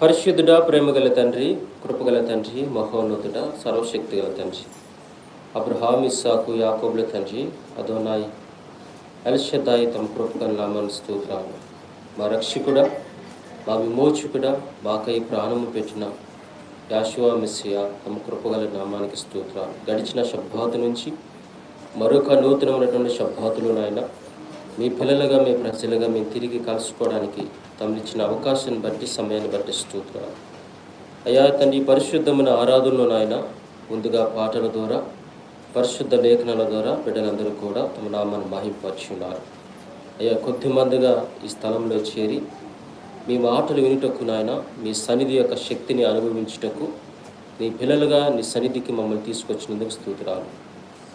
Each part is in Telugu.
పరిశుద్ధుడ ప్రేమగల తండ్రి కృపగల తండ్రి మహోన్నతుడ సర్వశక్తిగల తండ్రి. అబ్రహాం ఇస్సాకు యాకోబుల తండ్రి అదోనాయ్ ఎల్షదాయి తమ కృపగల నామాన్ని స్తోత్రాలు. మా రక్షకుడ మా విమోచకుడ మాకై ప్రాణము పెట్టిన యాశువా మిస్సియ తమ కృపగల నామానికి స్తోత్రాలు. గడిచిన శబ్బాతు నుంచి మరొక నూతనమైనటువంటి శబ్బాతులు నాయన మీ పిల్లలుగా మీ ప్రజలుగా మేము తిరిగి కలుసుకోవడానికి తమనిచ్చిన అవకాశాన్ని బట్టి సమయాన్ని బట్టి స్తోత్రాలు. అయ్యా తండ్రి పరిశుద్ధమైన ఆరాధనలో నాయన ముందుగా పాటల ద్వారా పరిశుద్ధ లేఖనాల ద్వారా బిడ్డలందరూ కూడా తమ నామాన్ని మహింపరిచి ఉన్నారు అయ్యా కొద్ది మందిగా ఈ స్థలంలో చేరి మీ మాటలు వినుటకు నాయన మీ సన్నిధి యొక్క శక్తిని అనుభవించుటకు నీ పిల్లలుగా నీ సన్నిధికి మమ్మల్ని తీసుకొచ్చినందుకు స్తోత్రాలు.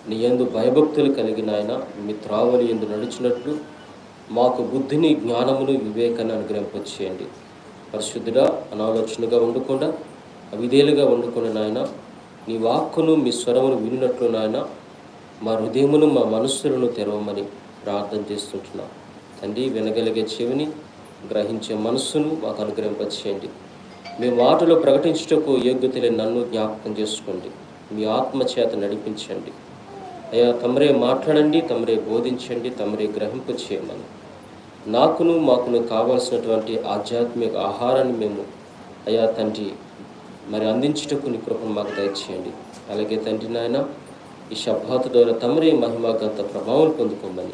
నీ ఎందు భయభక్తులు కలిగిన ఆయన మీ త్రావలి ఎందు నడిచినట్లు మాకు బుద్ధిని జ్ఞానమును వివేకాన్ని అనుగ్రహింపచేయండి. పరిశుద్ధుడా అనాలోచనగా ఉండకుండా అవిధేలుగా వండుకుని నాయన. నీ వాక్కును మీ స్వరమును వినినట్లు నాయన. మా హృదయమును మా మనస్సులను తెరవమని ప్రార్థన చేస్తుంటున్నాం. తండ్రి వినగలిగే చెవిని గ్రహించే మనస్సును మాకు అనుగ్రహింపచేయండి. మీ మాటలు ప్రకటించుటకు యోగ్యత లేని నన్ను జ్ఞాపకం చేసుకోండి. మీ ఆత్మ చేత నడిపించండి. అయ్యా తమరే మాట్లాడండి తమరే బోధించండి తమరే గ్రహింపచేయమని. నాకును మాకును కావాల్సినటువంటి ఆధ్యాత్మిక ఆహారాన్ని మేము అయ్యా తండ్రి మరి అందించుటకు నీ కృపను మాకు దయచేయండి. అలాగే తండ్రి నాయన ఈ శబ్దాత ద్వారా తమరే మహిమాగంత ప్రభావం పొందుకోమని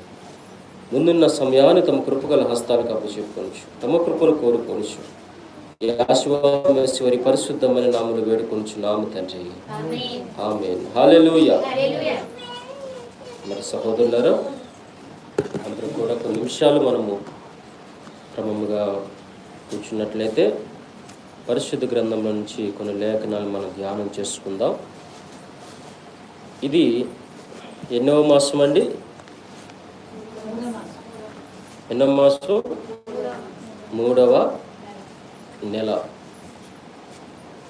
ముందున్న సమయాన్ని తమ కృపగల హస్తాలకు అప్పచెప్పుకొనచ్చు తమ కృపను కోరుకొనచ్చు ఈ ఆశీర్వాదం పరిశుద్ధమైన నామలు వేడుకొనచ్చు నామ తండ్రి ఆమెన్. హాలెలూయా. మరి సహోదరులారా కూడా కొన్ని నిమిషాలు మనము క్రమముగా కూర్చున్నట్లయితే పరిశుద్ధ గ్రంథంలో నుంచి కొన్ని లేఖనాలు మనం ధ్యానం చేసుకుందాం. ఇది ఎన్నవ మాసం అండి? ఎన్నో మాసం? మూడవ నెల.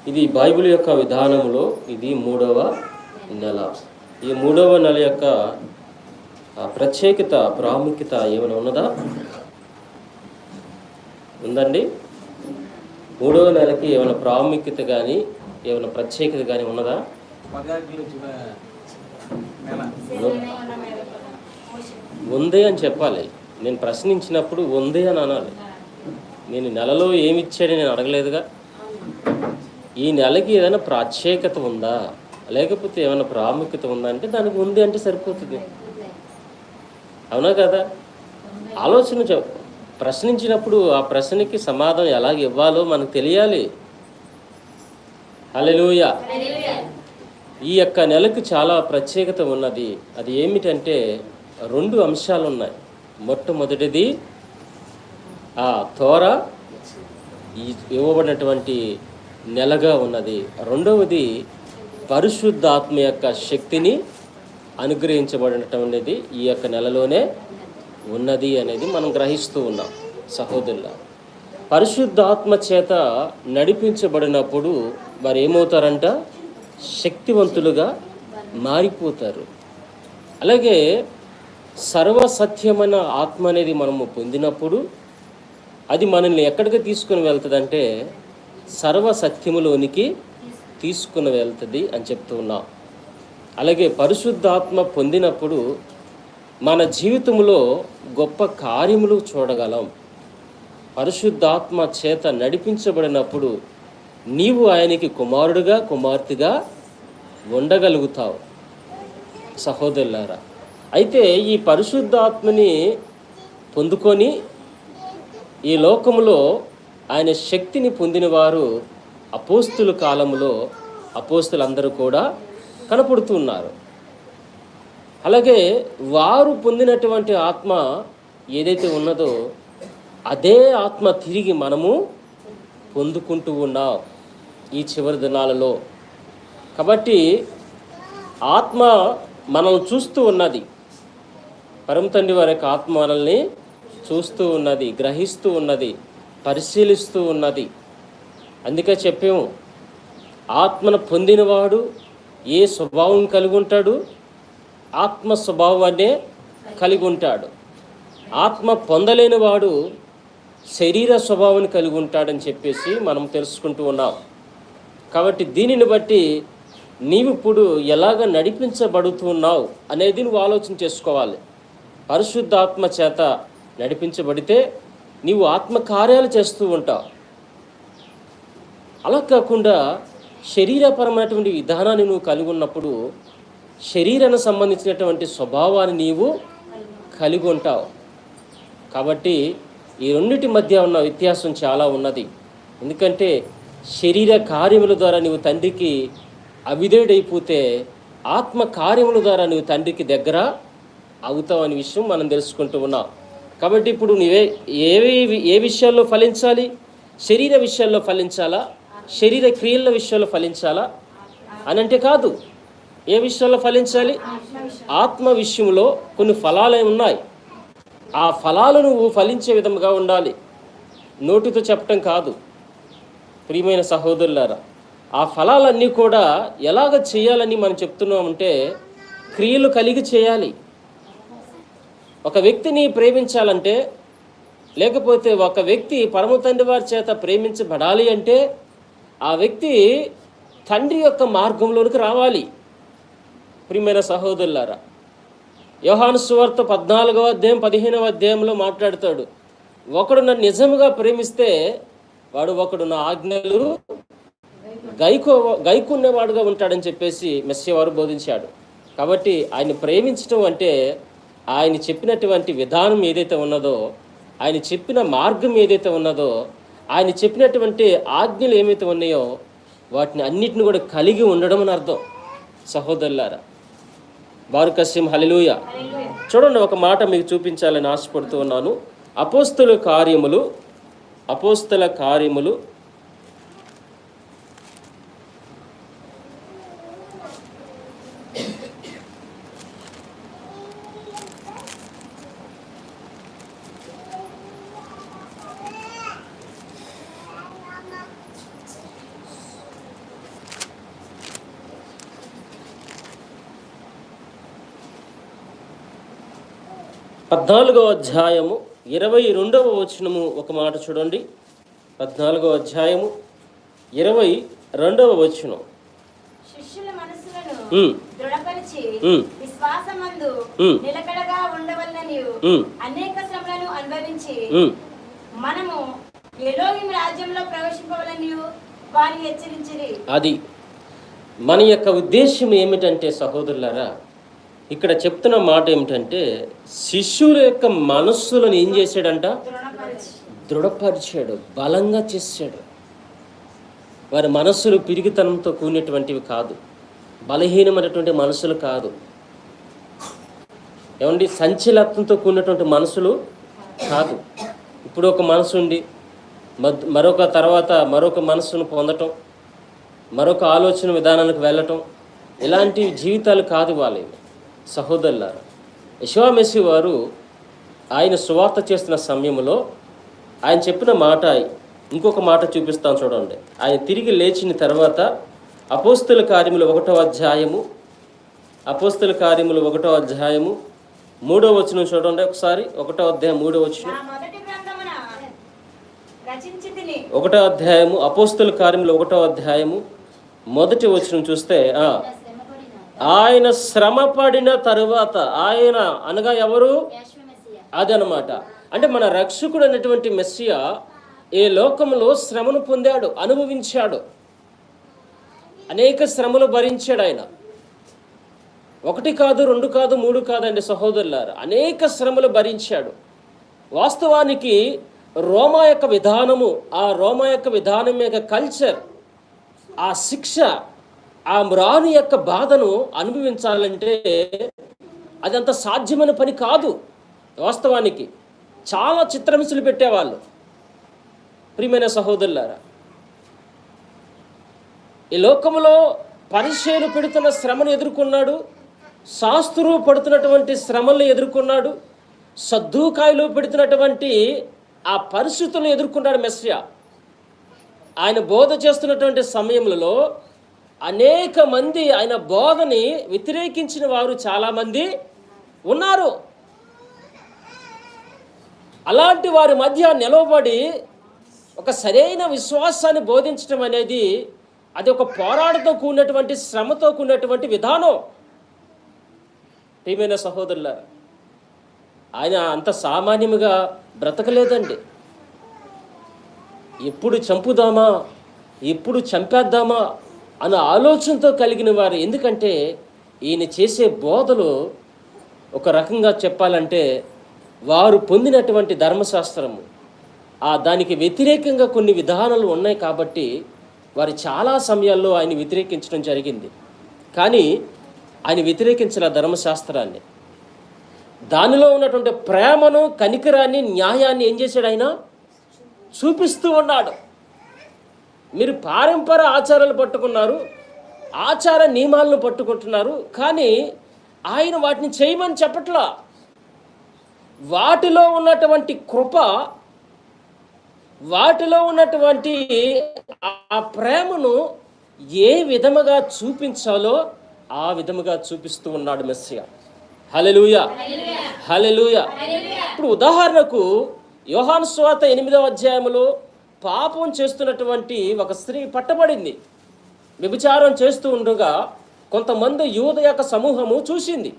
ఇది బైబిల్ యొక్క విధానంలో ఇది మూడవ నెల. ఈ మూడవ నెల యొక్క ప్రత్యేకత ప్రాముఖ్యత ఏమైనా ఉన్నదా? ఉందండి. మూడవ నెలకి ఏమైనా ప్రాముఖ్యత కానీ ఏమైనా ప్రత్యేకత కానీ ఉన్నదా? ఉంది అని చెప్పాలి. నేను ప్రశ్నించినప్పుడు ఉంది అని అనాలి. నేను నెలలో ఏమి ఇచ్చాడని నేను అడగలేదుగా. ఈ నెలకి ఏదైనా ప్రత్యేకత ఉందా? లేకపోతే ఏమైనా ప్రాముఖ్యత ఉందా అంటే దానికి ఉంది అంటే సరిపోతుంది. అవునా కదా? ఆలోచన ప్రశ్నించినప్పుడు ఆ ప్రశ్నకి సమాధానం ఎలాగ ఇవ్వాలో మనకు తెలియాలి. అలెలుయ ఈ యొక్క నెలకు చాలా ప్రత్యేకత ఉన్నది. అది ఏమిటంటే రెండు అంశాలు ఉన్నాయి మొట్టమొదటిది ఆ తోర ఇవ్వబడినటువంటి నెలగా ఉన్నది. రెండవది పరిశుద్ధాత్మ యొక్క శక్తిని అనుగ్రహించబడటం అనేది ఈ యొక్క నెలలోనే ఉన్నది అనేది మనం గ్రహిస్తూ ఉన్నాం. సహోదరుల పరిశుద్ధాత్మ చేత నడిపించబడినప్పుడు వారు ఏమవుతారంట శక్తివంతులుగా మారిపోతారు. అలాగే సర్వసత్యమైన ఆత్మ అనేది మనము పొందినప్పుడు అది మనల్ని ఎక్కడికి తీసుకుని వెళ్తుందంటే సర్వసత్యములోనికి తీసుకుని వెళ్తుంది అని చెప్తూ ఉన్నాం. అలాగే పరిశుద్ధాత్మ పొందినప్పుడు మన జీవితంలో గొప్ప కార్యములు చూడగలం. పరిశుద్ధాత్మ చేత నడిపించబడినప్పుడు నీవు ఆయనకి కుమారుడుగా కుమార్తెగా ఉండగలుగుతావు. సహోదరులారా అయితే ఈ పరిశుద్ధాత్మని పొందుకొని ఈ లోకములో ఆయన శక్తిని పొందినవారు అపోస్తుల కాలంలో అపోస్తులందరూ కూడా కనపడుతున్నారు. అలాగే వారు పొందినటువంటి ఆత్మ ఏదైతే ఉన్నదో అదే ఆత్మ తిరిగి మనము పొందుకుంటూ ఉన్నాం ఈ చివరి దినాలలో. కాబట్టి ఆత్మ మనల్ని చూస్తూ ఉన్నది. పరమ తండ్రి వారి యొక్క ఆత్మ మనల్ని చూస్తూ ఉన్నది గ్రహిస్తూ ఉన్నది పరిశీలిస్తూ ఉన్నది. అందుకే చెప్పాము ఆత్మను పొందినవాడు ఏ స్వభావం కలిగి ఉంటాడు ఆత్మ స్వభావాన్నే కలిగి ఉంటాడు ఆత్మ పొందలేని వాడు శరీర స్వభావాన్ని కలిగి ఉంటాడని చెప్పేసి మనం తెలుసుకుంటూ ఉన్నాం. కాబట్టి దీనిని బట్టి నీవిప్పుడు ఎలాగ నడిపించబడుతున్నావు అనేది నువ్వు ఆలోచన చేసుకోవాలి. పరిశుద్ధాత్మ చేత నడిపించబడితే నీవు ఆత్మకార్యాలు చేస్తూ ఉంటావు. అలా కాకుండా శరీరపరమైనటువంటి విధానాన్ని నువ్వు కలిగి ఉన్నప్పుడు శరీరానికి సంబంధించినటువంటి స్వభావాన్ని నీవు కలిగి ఉంటావు. కాబట్టి ఈ రెండింటి మధ్య ఉన్న వ్యత్యాసం చాలా ఉన్నది. ఎందుకంటే శరీర కార్యముల ద్వారా నీవు తండ్రికి అవిధేయుడైపోతే ఆత్మ కార్యముల ద్వారా నువ్వు తండ్రికి దగ్గర అవుతావు అనే విషయం మనం తెలుసుకుంటూ ఉన్నాం. కాబట్టి ఇప్పుడు నువ్వే ఏవి ఏ విషయాల్లో ఫలించాలి? శరీర విషయాల్లో ఫలించాలా? శరీర క్రియల విషయంలో ఫలించాలా? అని అంటే కాదు. ఏ విషయంలో ఫలించాలి? ఆత్మ విషయంలో కొన్ని ఫలాలు ఉన్నాయి. ఆ ఫలాలు నువ్వు ఫలించే విధముగా ఉండాలి. నోటితో చెప్పటం కాదు. ప్రియమైన సహోదరులారా ఆ ఫలాలన్నీ కూడా ఎలాగ చేయాలని మనం చెప్తున్నామంటే క్రియలు కలిగి చేయాలి. ఒక వ్యక్తిని ప్రేమించాలంటే లేకపోతే ఒక వ్యక్తి పరమ తండ్రి వారి చేత ప్రేమించబడాలి అంటే ఆ వ్యక్తి తండ్రి యొక్క మార్గంలోనికి రావాలి. ప్రియమైన సహోదరులారా యోహాను సువార్త పద్నాలుగవ అధ్యాయం పదిహేనవ అధ్యాయంలో మాట్లాడతాడు. ఒకడు నన్ను నిజముగా ప్రేమిస్తే వాడు ఒకడు నా ఆజ్ఞలు గైకో గైకున్నవాడుగా ఉంటాడని చెప్పేసి మెస్సేవారు బోధించాడు. కాబట్టి ఆయన ప్రేమించడం అంటే ఆయన చెప్పినటువంటి విధానం ఏదైతే ఉన్నదో ఆయన చెప్పిన మార్గం ఏదైతే ఉన్నదో ఆయన చెప్పినటువంటి ఆజ్ఞలు ఏమైతే ఉన్నాయో వాటిని అన్నిటిని కూడా కలిగి ఉండడం అని అర్థం. సహోదరులారా బారుకస్యం హలిలూయ చూడండి ఒక మాట మీకు చూపించాలని ఆశపడుతూ ఉన్నాను. అపోస్తుల కార్యములు అపోస్తుల కార్యములు పద్నాలుగవ అధ్యాయము ఇరవై రెండవ వచనము ఒక మాట చూడండి. పద్నాలుగవ అధ్యాయము ఇరవై రెండవ వచనం. అనేక శ్రమలను అనుభవించి. మనము రాజ్యంలో ప్రవేశింపవలని వారిని హెచ్చరించిరి. అది మన యొక్క ఉద్దేశం ఏమిటంటే సహోదరులారా ఇక్కడ చెప్తున్న మాట ఏమిటంటే శిష్యుల యొక్క మనస్సులను ఏం చేశాడంట? దృఢపరిచాడు బలంగా చేశాడు. వారి మనస్సులు పిరిగితనంతో కూడినటువంటివి కాదు బలహీనమైనటువంటి మనసులు కాదు. ఏమండి? సంచలత్వంతో కూడినటువంటి మనసులు కాదు. ఇప్పుడు ఒక మనసు ఉండి మద్- మరొక తర్వాత మరొక మనసును పొందటం మరొక ఆలోచన విధానానికి వెళ్ళటం ఇలాంటి జీవితాలు కాదు వాళ్ళవి. సహోదరులారా యశోమెస్సి వారు ఆయన సువార్త చేస్తున్న సమయంలో ఆయన చెప్పిన మాట ఇంకొక మాట చూపిస్తాను చూడండి. ఆయన తిరిగి లేచిన తర్వాత అపోస్తుల కార్యములు ఒకటో అధ్యాయము అపోస్తుల కార్యములు ఒకటో అధ్యాయము మూడో వచనం చూడండి ఒకసారి ఒకటో అధ్యాయం మూడో వచనం. నా మొదటి గ్రంథమున రచించి తిని ఒకటో అధ్యాయము అపోస్తుల కార్యములు ఒకటో అధ్యాయము మొదటి వచనం చూస్తే ఆయన శ్రమ పడిన తరువాత ఆయన అనగా ఎవరు? అదనమాట. అంటే మన రక్షకుడు అనేటువంటి మెస్సియా ఈ లోకంలో శ్రమను పొందాడు అనుభవించాడు. అనేక శ్రమలు భరించాడు ఆయన. ఒకటి కాదు రెండు కాదు మూడు కాదండి సహోదరులారు. అనేక శ్రమలు భరించాడు. వాస్తవానికి రోమా యొక్క విధానము ఆ రోమా యొక్క విధానం యొక్క కల్చర్ ఆ శిక్ష ఆ మ్రాని యొక్క బాధను అనుభవించాలంటే అదంత సాధ్యమైన పని కాదు వాస్తవానికి. చాలా చిత్రహింసలు పెట్టేవాళ్ళు. ప్రియమైన సహోదరులారా ఈ లోకంలో పరిచయలు పెడుతున్న శ్రమను ఎదుర్కొన్నాడు శాస్త్రులు పడుతున్నటువంటి శ్రమలను ఎదుర్కొన్నాడు సద్దుకాయలు పెడుతున్నటువంటి ఆ పరిస్థితులను ఎదుర్కొన్నాడు మెస్సియా. ఆయన బోధ చేస్తున్నటువంటి సమయంలో అనేక మంది ఆయన బోధని వ్యతిరేకించిన వారు చాలామంది ఉన్నారు. అలాంటి వారి మధ్య నిలవబడి ఒక సరైన విశ్వాసాన్ని బోధించడం అనేది అది ఒక పోరాటంతో కూడినటువంటి శ్రమతో కూడినటువంటి విధానం. ప్రియమైన సహోదరుల ఆయన అంత సామాన్యముగా బ్రతకలేదండి. ఎప్పుడు చంపుదామా? ఎప్పుడు చంపేద్దామా? అన్న ఆలోచనతో కలిగిన వారు. ఎందుకంటే ఈయన చేసే బోధలు ఒక రకంగా చెప్పాలంటే వారు పొందినటువంటి ధర్మశాస్త్రము. ఆ దానికి వ్యతిరేకంగా కొన్ని విధానాలు ఉన్నాయి కాబట్టి వారు చాలా సమయాల్లో ఆయన వ్యతిరేకించడం జరిగింది. కానీ ఆయన వ్యతిరేకించిన ధర్మశాస్త్రాన్ని దానిలో ఉన్నటువంటి ప్రేమను కనికరాన్ని న్యాయాన్ని ఏం చేశాడు ఆయన? చూపిస్తూ ఉన్నాడు. మీరు పారంపర ఆచారాలు పట్టుకున్నారు ఆచార నియమాలను పట్టుకుంటున్నారు కానీ ఆయన వాటిని చేయమని చెప్పట్లా. వాటిలో ఉన్నటువంటి కృప వాటిలో ఉన్నటువంటి ఆ ప్రేమను ఏ విధముగా చూపించాలో ఆ విధముగా చూపిస్తూ ఉన్నాడు మెస్సియా. హలెలూయ హలెలూయ ఇప్పుడు ఉదాహరణకు యోహాను స్వాత ఎనిమిదవ అధ్యాయములో పాపం చేస్తున్నటువంటి ఒక స్త్రీ పట్టబడింది. వ్యభిచారం చేస్తూ ఉండగా కొంతమంది యూద యొక్క సమూహము చూసింది.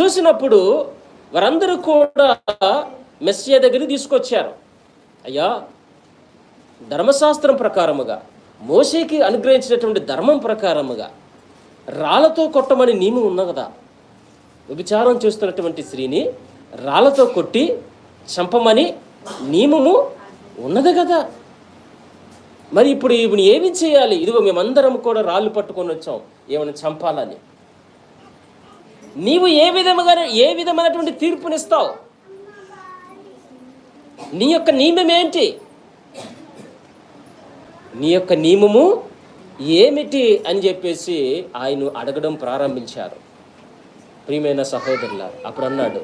చూసినప్పుడు వారందరూ కూడా మెస్సియ దగ్గరికి తీసుకొచ్చారు. అయ్యా ధర్మశాస్త్రం ప్రకారముగా మోషేకి అనుగ్రహించినటువంటి ధర్మం ప్రకారముగా రాళ్ళతో కొట్టమని నియమం ఉన్న కదా. వ్యభిచారం చేస్తున్నటువంటి స్త్రీని రాళ్ళతో కొట్టి చంపమని నియమము ఉన్నది కదా. మరి ఇప్పుడు ఇప్పుడు ఏమి చేయాలి? ఇదిగో మేమందరం కూడా రాళ్ళు పట్టుకొని వచ్చాం. ఏమైనా చంపాలని. నీవు ఏ విధముగా ఏ విధమైనటువంటి తీర్పునిస్తావు? నీ యొక్క నియమం ఏంటి? నీ యొక్క నియమము ఏమిటి అని చెప్పేసి ఆయన అడగడం ప్రారంభించారు. ప్రియమైన సహోదరుల అప్పుడు అన్నాడు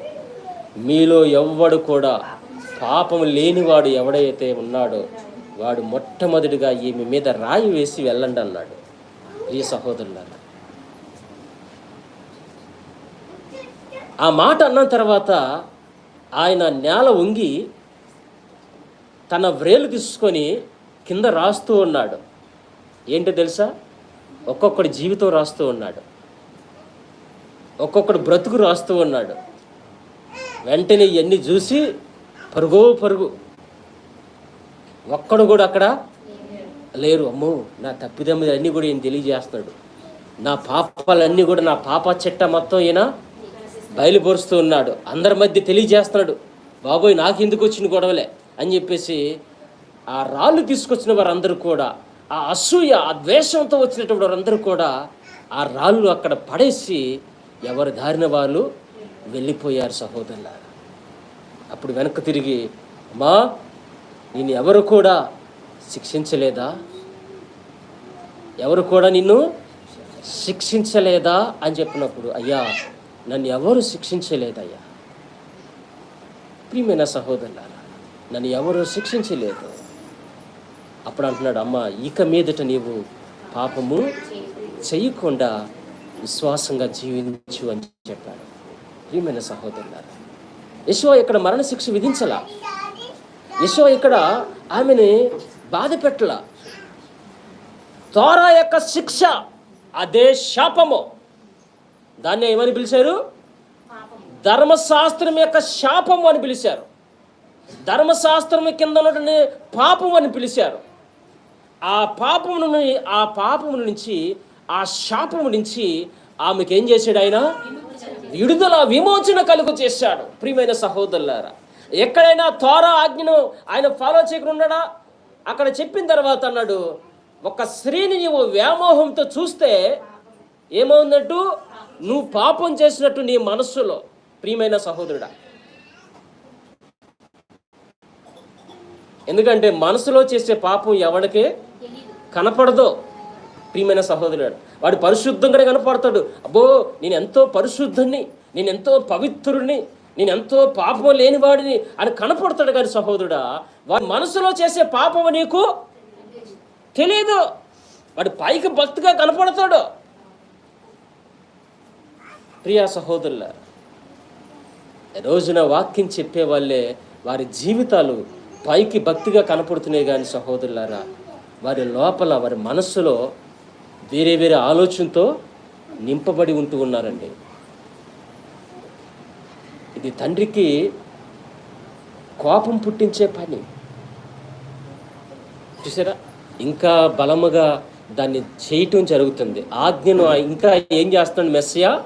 మీలో ఎవ్వడు కూడా పాపం లేనివాడు ఎవడైతే ఉన్నాడో వాడు మొట్టమొదటిగా ఈమె మీద రాయి వేసి వెళ్ళండి అన్నాడు. ప్రియ సహోదరులారా ఆ మాట అన్న తర్వాత ఆయన నేల వంగి తన వ్రేలు తీసుకొని కింద రాస్తూ ఉన్నాడు. ఏంటో తెలుసా? ఒక్కొక్కడి జీవితం రాస్తూ ఉన్నాడు. ఒక్కొక్కడు బ్రతుకు రాస్తూ ఉన్నాడు. వెంటనే ఇవన్నీ చూసి పరుగో పరుగు. ఒక్కడు కూడా అక్కడ లేరు. అమ్మో నా తప్పిదమ్మిది అన్నీ కూడా ఈయన తెలియజేస్తున్నాడు నా పాపాలన్నీ కూడా నా పాప చెట్ట మొత్తం ఈయన బయలుపరుస్తూ ఉన్నాడు. అందరి మధ్య తెలియజేస్తున్నాడు బాబోయ్ నాకు ఎందుకు వచ్చిన గొడవలే? అని చెప్పేసి ఆ రాళ్ళు తీసుకొచ్చిన వారందరూ కూడా ఆ అసూయ ఆ ద్వేషంతో వచ్చినటువంటి వారందరూ కూడా ఆ రాళ్ళు అక్కడ పడేసి ఎవరి దారిన వాళ్ళు వెళ్ళిపోయారు సహోదరులారు. అప్పుడు వెనక్కి తిరిగి అమ్మా నేను ఎవరు కూడా శిక్షించలేదా? ఎవరు కూడా నిన్ను శిక్షించలేదా? అని చెప్పినప్పుడు అయ్యా నన్ను ఎవరు శిక్షించలేదయ్యా? ప్రియమైన సహోదరులారా నన్ను ఎవరు శిక్షించలేదు? అప్పుడు అంటున్నాడు అమ్మ ఇక మీదట నీవు పాపము చేయకుండా విశ్వాసంగా జీవించు అని చెప్పాడు. ప్రియమైన సహోదరులారా యశో ఇక్కడ మరణశిక్ష విధించాల. యశో ఇక్కడ ఆమెని బాధ పెట్టలా. తోరా యొక్క శిక్ష అదే శాపము. దాన్ని ఏమని పిలిచారు? ధర్మశాస్త్రం యొక్క శాపము అని పిలిచారు. ధర్మశాస్త్రం కింద ఉన్నటువంటి పాపం అని పిలిచారు. ఆ పాపము ఆ పాపము నుంచి ఆ శాపము నుంచి ఆమెకేం చేశాడు ఆయన? విడుదల విమోచన కలుగు చేశాడు. ప్రియమైన సహోదరులారా ఎక్కడైనా త్వర ఆజ్ఞను ఆయన ఫాలో చేయకుండా ఉన్నాడా? అక్కడ చెప్పిన తర్వాత అన్నాడు ఒక స్త్రీని నీవు వ్యామోహంతో చూస్తే ఏమవుందంటూ నువ్వు పాపం చేసినట్టు నీ మనస్సులో. ప్రియమైన సహోదరుడా ఎందుకంటే మనసులో చేసే పాపం ఎవడికి కనపడదో. ప్రియమైన సహోదరుడు వాడు పరిశుద్ధంగానే కనపడతాడు. అబ్బో నేను ఎంతో పరిశుద్ధుని నేను ఎంతో పవిత్రుడిని నేను ఎంతో పాపం లేనివాడిని అని కనపడతాడు కానీ సహోదరుడా వాడి మనసులో చేసే పాపం నీకు తెలియదు వాడు పైకి భక్తిగా కనపడతాడు. ప్రియా సహోదరుల రోజున వాక్యం చెప్పే వాళ్ళే వారి జీవితాలు పైకి భక్తిగా కనపడుతున్నాయి కానీ సహోదరులారా వారి లోపల వారి మనస్సులో వేరే వేరే ఆలోచనతో నింపబడి ఉంటూ ఉన్నారండి. ఇది తండ్రికి కోపం పుట్టించే పని. చూసారా? ఇంకా బలముగా దాన్ని చేయటం జరుగుతుంది. ఆజ్ఞను ఇంకా ఏం చేస్తున్నాడు మెస్సయ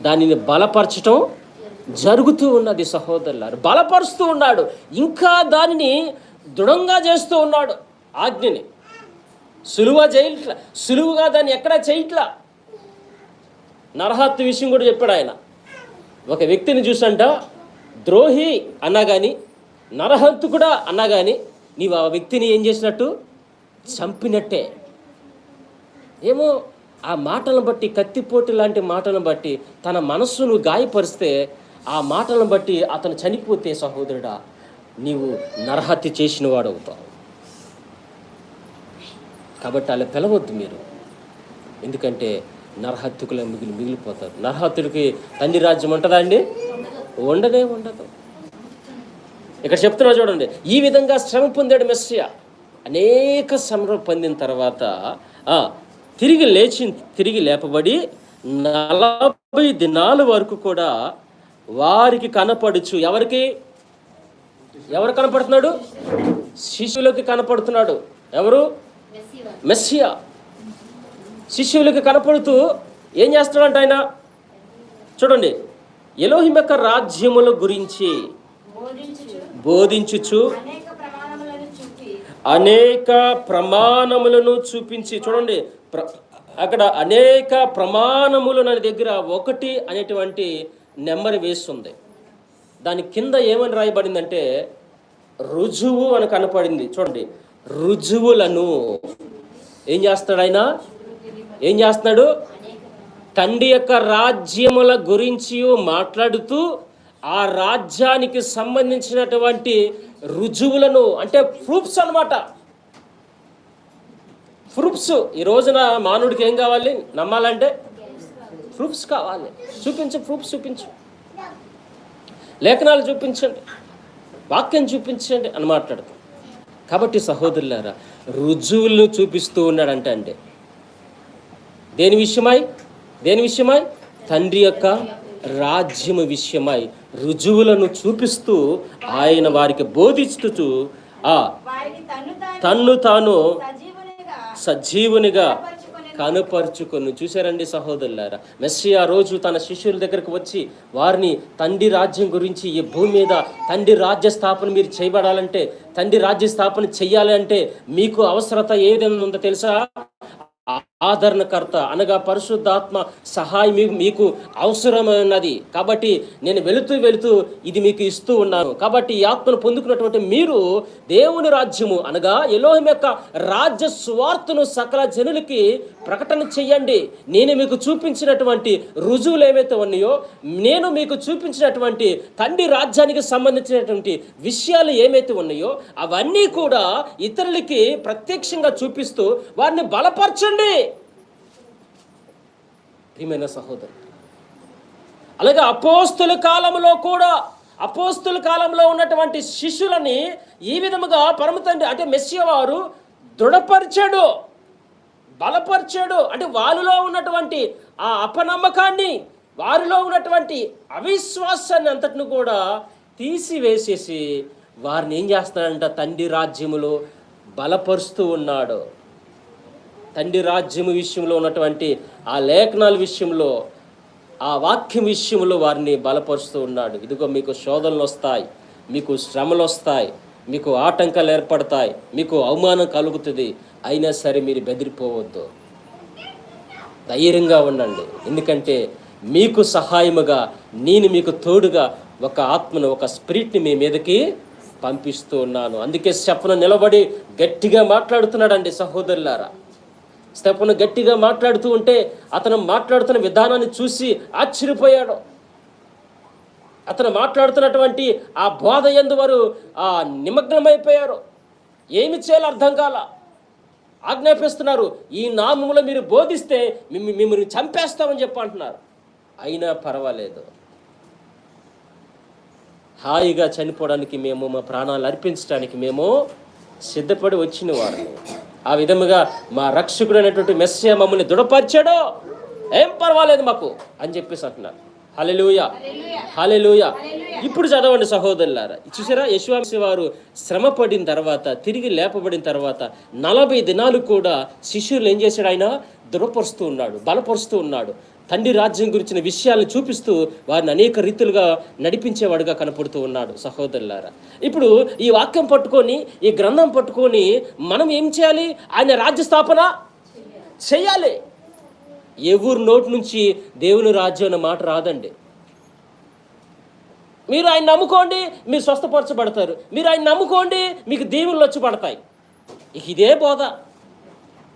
దానిని బలపరచటం జరుగుతూ ఉన్నది సహోదరులారు. బలపరుస్తూ ఉన్నాడు. ఇంకా దానిని దృఢంగా చేస్తూ ఉన్నాడు ఆజ్ఞని. సులువ చేయట్లా సులువుగా దాన్ని ఎక్కడా చేయట్లా? నరహత్య విషయం కూడా చెప్పాడు ఆయన. ఒక వ్యక్తిని చూసంట ద్రోహి అన్నా కానీ నరహత్తు కూడా అన్నా కానీ నీవు ఆ వ్యక్తిని ఏం చేసినట్టు? చంపినట్టే. ఏమో ఆ మాటలను బట్టి కత్తిపోటు లాంటి మాటలను బట్టి తన మనస్సును గాయపరిస్తే ఆ మాటలను బట్టి అతను చనిపోతే సహోదరుడా నీవు నరహత్య చేసిన వాడు అవుతావు కాబట్టి అలా పిలవద్దు మీరు. ఎందుకంటే నరహత్తుకుల మిగిలి మిగిలిపోతారు. నరహత్తుడికి తండ్రి రాజ్యం ఉంటుందా అండి? ఉండదే ఉండదు. ఇక్కడ చెప్తున్నా చూడండి. ఈ విధంగా శ్రమ పొందాడు మెస్సియ. అనేక శ్రమ పొందిన తర్వాత తిరిగి లేచి తిరిగి లేపబడి నలభై దినాల వరకు కూడా వారికి కనపడుచు ఎవరికి? ఎవరు కనపడుతున్నాడు? శిష్యులకి కనపడుతున్నాడు. ఎవరు? మెస్సియా. శిష్యులకి కనపడుతూ ఏం చేస్తున్నాడంట ఆయన? చూడండి. ఎలోహిం యొక్క రాజ్యముల గురించి బోధించుచు అనేక ప్రమాణములను చూపించి చూడండి. ప్ర- అక్కడ అనేక ప్రమాణములు నా దగ్గర ఒకటి అనేటువంటి నెంబర్ వేస్తుంది. దాని కింద ఏమని రాయబడిందంటే రుజువు అని కనపడింది. చూడండి. రుజువులను ఏం చేస్తాడు ఆయన? ఏం చేస్తున్నాడు? తండ్రి యొక్క రాజ్యముల గురించి మాట్లాడుతూ ఆ రాజ్యానికి సంబంధించినటువంటి రుజువులను అంటే ప్రూఫ్స్ అన్నమాట. ప్రూఫ్స్. ఈ రోజున మానవుడికి ఏం కావాలి? నమ్మాలంటే ప్రూఫ్స్ కావాలి. చూపించు ప్రూఫ్స్ చూపించు. లేఖనాలు చూపించండి. వాక్యం చూపించండి అని మాట్లాడతాం. కాబట్టి సహోదరులారా రుజువులను చూపిస్తూ ఉన్నాడంటే అంటే దేని విషయమై దేని విషయమై తండ్రి యొక్క రాజ్యము విషయమై రుజువులను చూపిస్తూ ఆయన వారికి బోధిస్తూ తన్ను తాను సజీవునిగా. కనుపరుచుకొని చూశారండి సహోదరులారా? మెస్సి ఆ రోజు తన శిష్యుల దగ్గరకు వచ్చి వారిని తండ్రి రాజ్యం గురించి ఈ భూమి మీద తండ్రి రాజ్య స్థాపన మీరు చేయబడాలంటే తండ్రి రాజ్య స్థాపన చేయాలంటే మీకు అవసరత ఏదైనా ఉందో తెలుసా? ఆదరణకర్త అనగా పరిశుద్ధాత్మ సహాయం మీ- మీకు అవసరమైనది. కాబట్టి నేను వెళుతూ వెళుతూ ఇది మీకు ఇస్తూ ఉన్నాను. కాబట్టి ఈ ఆత్మను పొందుకున్నటువంటి మీరు దేవుని రాజ్యము అనగా ఎలోహం యొక్క రాజ్య స్వార్థను సకల జనులకి ప్రకటన చెయ్యండి. నేను మీకు చూపించినటువంటి రుజువులు ఏవైతే ఉన్నాయో నేను మీకు చూపించినటువంటి తండ్రి రాజ్యానికి సంబంధించినటువంటి విషయాలు ఏమైతే ఉన్నాయో అవన్నీ కూడా ఇతరులకి ప్రత్యక్షంగా చూపిస్తూ వారిని బలపరచండి. ప్రియమైన సహోదరు. అలాగే అపోస్తుల కాలంలో కూడా అపోస్తుల కాలంలో ఉన్నటువంటి శిష్యులని ఈ విధముగా పరమ తండ్రి అంటే మెస్సియ వారు దృఢపరిచాడు. బలపరిచాడు. అంటే వారిలో ఉన్నటువంటి ఆ అపనమ్మకాన్ని వారిలో ఉన్నటువంటి అవిశ్వాసాన్ని అంతటిని కూడా తీసివేసేసి వారిని ఏం చేస్తాడంట? తండ్రి రాజ్యములో బలపరుస్తూ ఉన్నాడు. తండ్రి రాజ్యము విషయంలో ఉన్నటువంటి ఆ లేఖనాల విషయంలో ఆ వాక్యం విషయంలో వారిని బలపరుస్తూ ఉన్నాడు. ఇదిగో మీకు శోధనలు వస్తాయి మీకు శ్రమలు వస్తాయి మీకు ఆటంకాలు ఏర్పడతాయి మీకు అవమానం కలుగుతుంది. అయినా సరే మీరు బెదిరిపోవద్దు. ధైర్యంగా ఉండండి. ఎందుకంటే మీకు సహాయముగా నేను మీకు తోడుగా ఒక ఆత్మను ఒక స్పిరిట్ని మీ మీదకి పంపిస్తూ ఉన్నాను. అందుకే చెప్పన నిలబడి గట్టిగా మాట్లాడుతున్నాడండి సహోదరులారా. స్టెఫను గట్టిగా మాట్లాడుతూ ఉంటే అతను మాట్లాడుతున్న విధానాన్ని చూసి ఆశ్చర్యపోయాడు. అతను మాట్లాడుతున్నటువంటి ఆ బోధ ఎందు వారు ఆ నిమగ్నమైపోయారు. ఏమి చేయాలో అర్థం కాల. ఆజ్ఞాపిస్తున్నారు ఈ నామములో మీరు బోధిస్తే మిమ్మ మిమ్మల్ని చంపేస్తామని చెప్పి అంటున్నారు. అయినా పర్వాలేదు. హాయిగా చనిపోవడానికి మేము మా ప్రాణాలు అర్పించడానికి మేము సిద్ధపడి వచ్చిన వారు ఆ విధముగా మా రక్షకుడు అనేటువంటి మెస్సే మమ్మల్ని దృఢపరిచాడో? ఏం పర్వాలేదు మాకు అని చెప్పేసి అంటున్నారు. హలెలుయ హలెలుయ ఇప్పుడు చదవండి సహోదరులారా. చూసారా యశ్వాంశి వారు శ్రమ పడిన తర్వాత తిరిగి లేపబడిన తర్వాత నలభై దినాలు కూడా శిష్యులు ఏం చేశాడు ఆయన? దృఢపరుస్తూ ఉన్నాడు బలపరుస్తూ ఉన్నాడు. తండ్రి రాజ్యం గురించిన విషయాలను చూపిస్తూ వారిని అనేక రీతులుగా నడిపించేవాడుగా కనపడుతూ ఉన్నాడు సహోదరులారా. ఇప్పుడు ఈ వాక్యం పట్టుకొని ఈ గ్రంథం పట్టుకొని మనం ఏం చేయాలి? ఆయన రాజ్య స్థాపన చేయాలి. ఏ ఊరు నోటి నుంచి దేవుని రాజ్యం అన్న మాట రాదండి. మీరు ఆయన నమ్ముకోండి మీరు స్వస్థపరచబడతారు. మీరు ఆయన నమ్ముకోండి మీకు దీవులు వచ్చి పడతాయి. ఇదే బోధ.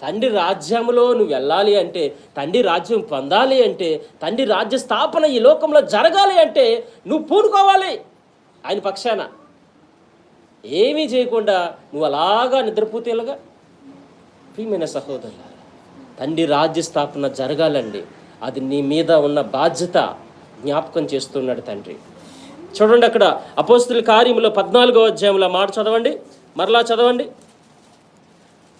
తండ్రి రాజ్యంలో నువ్వు వెళ్ళాలి అంటే తండ్రి రాజ్యం పొందాలి అంటే తండ్రి రాజ్య స్థాపన ఈ లోకంలో జరగాలి అంటే నువ్వు పూనుకోవాలి ఆయన పక్షాన. ఏమీ చేయకుండా నువ్వు అలాగా నిద్రపోతేలాగా ప్రియమైన సహోదరులారా తండ్రి రాజ్య స్థాపన జరగాలండి. అది నీ మీద ఉన్న బాధ్యత జ్ఞాపకం చేస్తున్నాడు తండ్రి. చూడండి అక్కడ అపోస్తుల కార్యములో పద్నాలుగో అధ్యాయంలో మాట చదవండి. మరలా చదవండి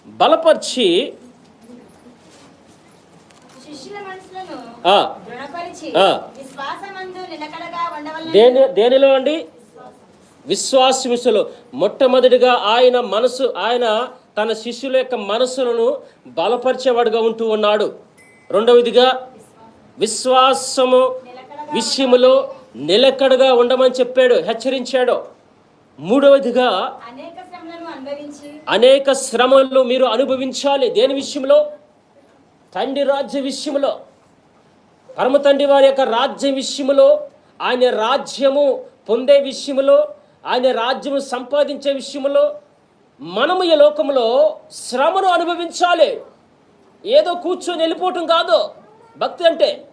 బలపరిచి శిష్యుల మనసులను ఆ, దృఢపరిచి ఆ. విశ్వాసమందు నిలకడగా ఉండవలన దేని దేనిలో అండి? విశ్వాసముసలో మొట్టమొదటిగా ఆయన మనసు ఆయన తన శిష్యుల యొక్క మనసులను బలపరిచేవాడుగా ఉంటూ ఉన్నాడు. రెండవదిగా విశ్వాసము విషయములో నిలకడగా ఉండమని చెప్పాడు హెచ్చరించాడు. మూడవదిగా అనేక శ్రమలు మీరు అనుభవించాలి దేని విషయంలో? తండ్రి రాజ్య విషయంలో. పరమ తండ్రి వారి యొక్క రాజ్యం విషయంలో ఆయన రాజ్యము పొందే విషయంలో ఆయన రాజ్యము సంపాదించే విషయంలో మనము ఈ లోకంలో శ్రమను అనుభవించాలి. ఏదో కూర్చొని వెళ్ళిపోవటం కాదు. భక్తి అంటే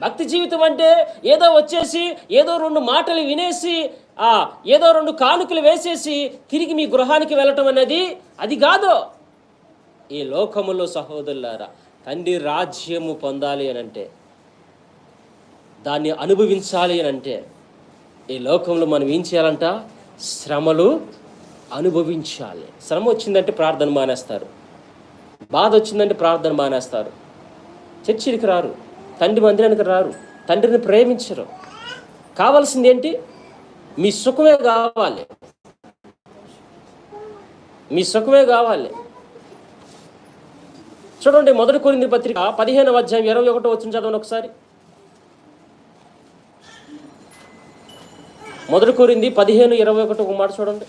భక్తి జీవితం అంటే ఏదో వచ్చేసి ఏదో రెండు మాటలు వినేసి ఏదో రెండు కానుకలు వేసేసి తిరిగి మీ గృహానికి వెళ్ళటం అనేది అది కాదు. ఈ లోకములో సహోదరులారా తండ్రి రాజ్యము పొందాలి అని అంటే దాన్ని అనుభవించాలి అని అంటే ఈ లోకంలో మనం ఏం చేయాలంట? శ్రమలు అనుభవించాలి. శ్రమ వచ్చిందంటే ప్రార్థన మానేస్తారు. బాధ వచ్చిందంటే ప్రార్థన మానేస్తారు. చర్చికి రారు. తండ్రి మందిరానికి రారు. తండ్రిని ప్రేమించరు. కావాల్సింది ఏంటి మీ సుఖమే కావాలి. మీ సుఖమే కావాలి. చూడండి మొదటి కొరింది పత్రిక పదిహేను అధ్యాయం ఇరవై ఒకటో వచ్చిన చదవండి ఒకసారి. మొదటి కోరింది పదిహేను ఇరవై ఒకటి ఒక మాట చూడండి.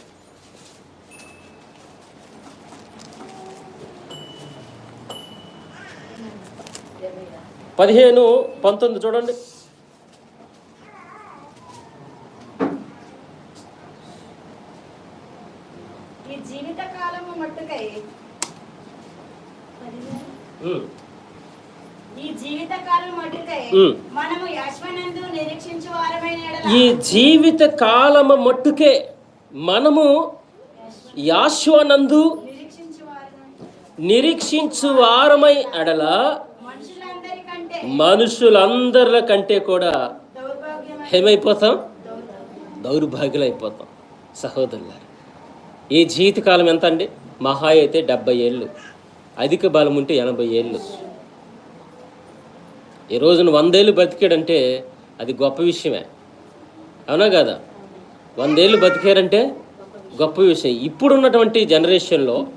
పదిహేను పంతొమ్మిది చూడండి ఈ జీవిత కాలము మట్టుకై ఉమ్, ఈ జీవిత కాలం మట్టుకై ఉమ్. మనము యాశ్వనందు నిరీక్షించు వారమైన ఎడల ఈ జీవిత కాలము మట్టుకే మనము యాశ్వనందు నిరీక్షించు వారమై అడల మనుషులందరి కంటే కూడా దౌర్భాగ్యమైన ఏమైపోతాం? దౌర్భాగ్యులైపోతాం. సహోదరులారు ఈ జీవితకాలం ఎంత అండి మహా అయితే డెబ్బై ఏళ్ళు. అధిక బలం ఉంటే ఎనభై ఏళ్ళు. ఈ రోజున వందేళ్ళు బతికాడంటే అది గొప్ప విషయమే. అవునా కదా? వందేళ్ళు బతికారంటే గొప్ప విషయం. ఇప్పుడున్నటువంటి జనరేషన్లో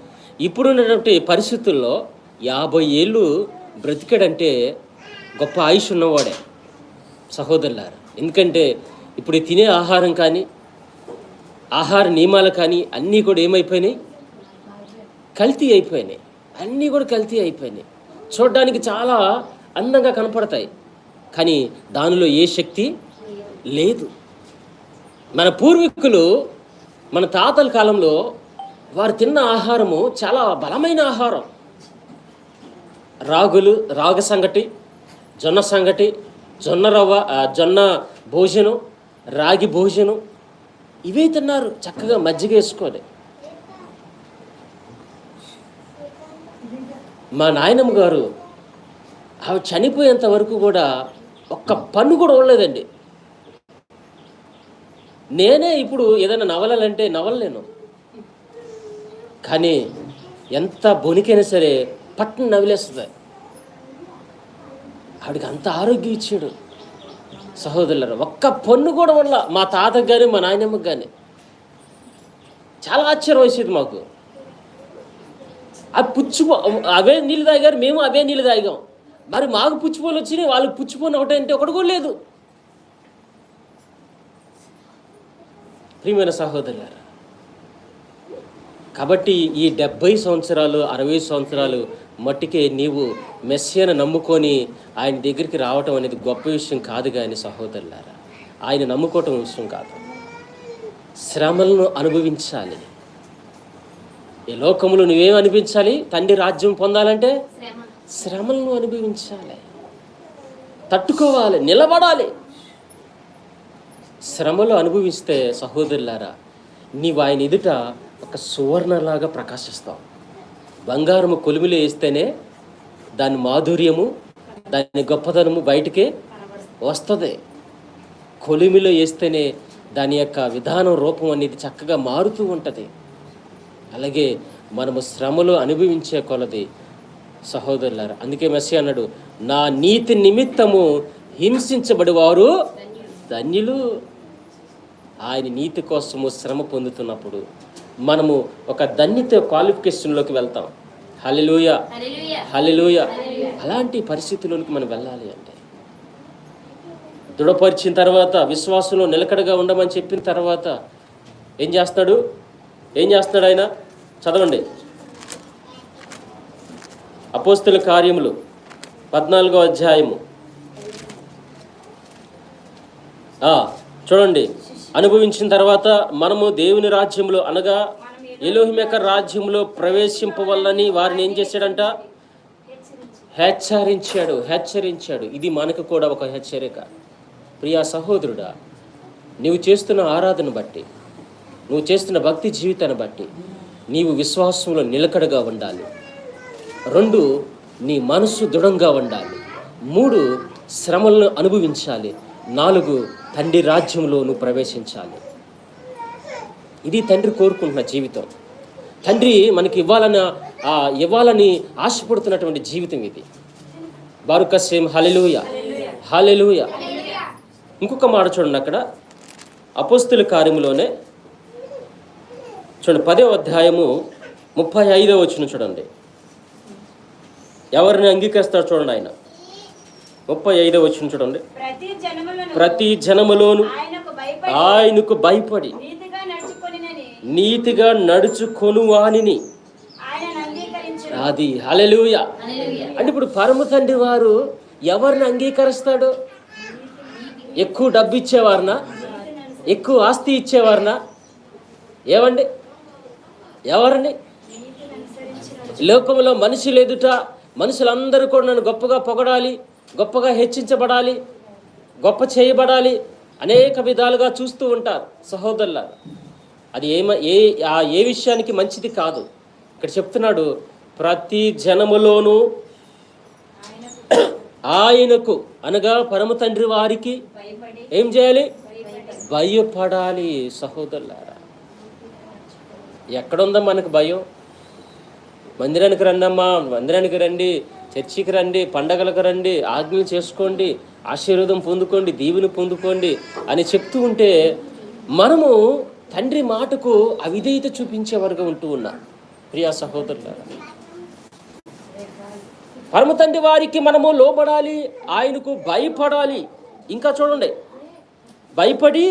ఇప్పుడున్నటువంటి పరిస్థితుల్లో యాభై ఏళ్ళు బ్రతికాడంటే గొప్ప ఆయుష్ ఉన్నవాడే సహోదరులారు. ఎందుకంటే ఇప్పుడు తినే ఆహారం కానీ ఆహార నియమాలు కానీ అన్నీ కూడా ఏమైపోయినాయి? కల్తీ అయిపోయినాయి. అన్నీ కూడా కల్తీ అయిపోయినాయి. చూడడానికి చాలా అందంగా కనపడతాయి. కానీ దానిలో ఏ శక్తి లేదు. మన పూర్వీకులు మన తాతల కాలంలో వారు తిన్న ఆహారము చాలా బలమైన ఆహారం. రాగులు రాగ సంగటి జొన్న సంగటి జొన్న రవ్వ జొన్న భోజనం రాగి భోజనం ఇవే తిన్నారు చక్కగా మజ్జిగ వేసుకొని. మా నాయనమ్మ గారు ఆమె చనిపోయేంత వరకు కూడా ఒక్క పన్ను కూడా ఉండలేదండి నేనే ఇప్పుడు ఏదైనా నవలలంటే నవలలేను. కానీ ఎంత బొనికైనా సరే పట్టును నవిలేస్తుంది ఆవిడకి అంత ఆరోగ్యం ఇచ్చాడు. సహోదరులరు ఒక్క పన్ను కూడా వల్ల మా తాతకు కానీ మా నాయనమ్మకి కానీ చాలా ఆశ్చర్యం వేసేది మాకు. ఆ పుచ్చిపో అవే నీళ్ళు తాగారు మేము అవే నీళ్ళు తాగాం. మరి మాకు పుచ్చిపోలు వచ్చినాయి వాళ్ళకి పుచ్చిపోని ఒకటి అంటే ఒకటి కూడా లేదు. ప్రియమైన సహోదరులారా కాబట్టి ఈ డెబ్భై సంవత్సరాలు అరవై సంవత్సరాలు మట్టికే నీవు మెస్సియను నమ్ముకొని ఆయన దగ్గరికి రావటం అనేది గొప్ప విషయం కాదు కానీ సహోదరులారా ఆయన నమ్ముకోవటం విషయం కాదు. శ్రమలను అనుభవించాలి. ఈ లోకములు నువ్వేం అనిపించాలి? తండ్రి రాజ్యం పొందాలంటే శ్రమలను అనుభవించాలి. తట్టుకోవాలి నిలబడాలి. శ్రమలు అనుభవిస్తే సహోదరులారా నీవు ఆయన ఎదుట ఒక సువర్ణలాగా ప్రకాశిస్తావు. బంగారము కొలుములు వేస్తేనే దాని మాధుర్యము దాని గొప్పతనము బయటికి వస్తుంది. కొలిమిలో వేస్తేనే దాని యొక్క విధానం రూపం అనేది చక్కగా మారుతూ ఉంటుంది. అలాగే మనము శ్రమలు అనుభవించే కొలది సహోదరులారా అందుకే మెస్సీ అన్నాడు నా నీతి నిమిత్తము హింసించబడి వారు ధన్యులు. ఆయన నీతి కోసము శ్రమ పొందుతున్నప్పుడు మనము ఒక ధన్యత క్వాలిఫికేషన్లోకి వెళ్తాం. హలిలూయ హలిలూయ అలాంటి పరిస్థితుల్లోకి మనం వెళ్ళాలి అంటే దృఢపరిచిన తర్వాత విశ్వాసంలో నిలకడగా ఉండమని చెప్పిన తర్వాత ఏం చేస్తాడు ఏం చేస్తాడు ఆయన? చదవండి. అపోస్తుల కార్యములు పద్నాలుగో అధ్యాయము. చూడండి. అనుభవించిన తర్వాత మనము దేవుని రాజ్యంలో అనగా ఎలోహిమేక రాజ్యంలో ప్రవేశింపవల్లని వారిని ఏం చేశాడంట? హెచ్చరించాడు హెచ్చరించాడు. ఇది మనకు కూడా ఒక హెచ్చరిక. ప్రియా సహోదరుడా నీవు చేస్తున్న ఆరాధన బట్టి నువ్వు చేస్తున్న భక్తి జీవితాన్ని బట్టి నీవు విశ్వాసంలో నిలకడగా ఉండాలి. రెండు నీ మనసు దృఢంగా ఉండాలి. మూడు శ్రమలను అనుభవించాలి. నాలుగు తండ్రి రాజ్యంలో నువ్వు ప్రవేశించాలి. ఇది తండ్రి కోరుకుంటున్న జీవితం. తండ్రి మనకి ఇవ్వాలని ఆ ఇవ్వాలని ఆశపడుతున్నటువంటి జీవితం ఇది. బారుకసేం హలెలుయ హలెలుయ ఇంకొక మాట చూడండి అక్కడ. అపోస్తుల కార్యములోనే చూడండి పదే అధ్యాయము ముప్పై ఐదో వచ్చిన చూడండి. ఎవరిని అంగీకరిస్తారు చూడండి ఆయన. ముప్పై ఐదో వచ్చిన చూడండి. ప్రతి జనములను ప్రతి జనములోను ఆయనకు భయపడి నీతిగా నడుచుకొను అంగీకరించు అది హలెలూయ అంటే ఇప్పుడు పరమ తండ్రి వారు ఎవరిని అంగీకరిస్తాడు? ఎక్కువ డబ్బు ఇచ్చేవారినా? ఎక్కువ ఆస్తి ఇచ్చేవారినా? ఏమండి ఎవరిని? లోకంలో మనుషులు ఎదుట మనుషులందరూ కూడా నన్ను గొప్పగా పొగడాలి గొప్పగా హెచ్చించబడాలి గొప్ప చేయబడాలి అనేక విధాలుగా చూస్తూ ఉంటారు సహోదరుల అది ఏమ ఏ ఆ ఏ విషయానికి మంచిది కాదు. ఇక్కడ చెప్తున్నాడు ప్రతి జనములోనూ ఆయనకు అనగా పరమ తండ్రి వారికి ఏం చేయాలి? భయపడాలి సహోదరులారా. ఎక్కడుందా మనకు భయం. మందిరానికి రండమ్మా మందిరానికి రండి చర్చికి రండి పండగలకు రండి ఆజ్ఞలు చేసుకోండి ఆశీర్వాదం పొందుకోండి దీవెని పొందుకోండి అని చెప్తూ ఉంటే మనము తండ్రి మాటకు అవిధేయత చూపించే వరకు ఉంటూ ఉన్నాం. ప్రియా సహోదరుల పరమ తండ్రి వారికి మనము లోబడాలి ఆయనకు భయపడాలి. ఇంకా చూడండి భయపడి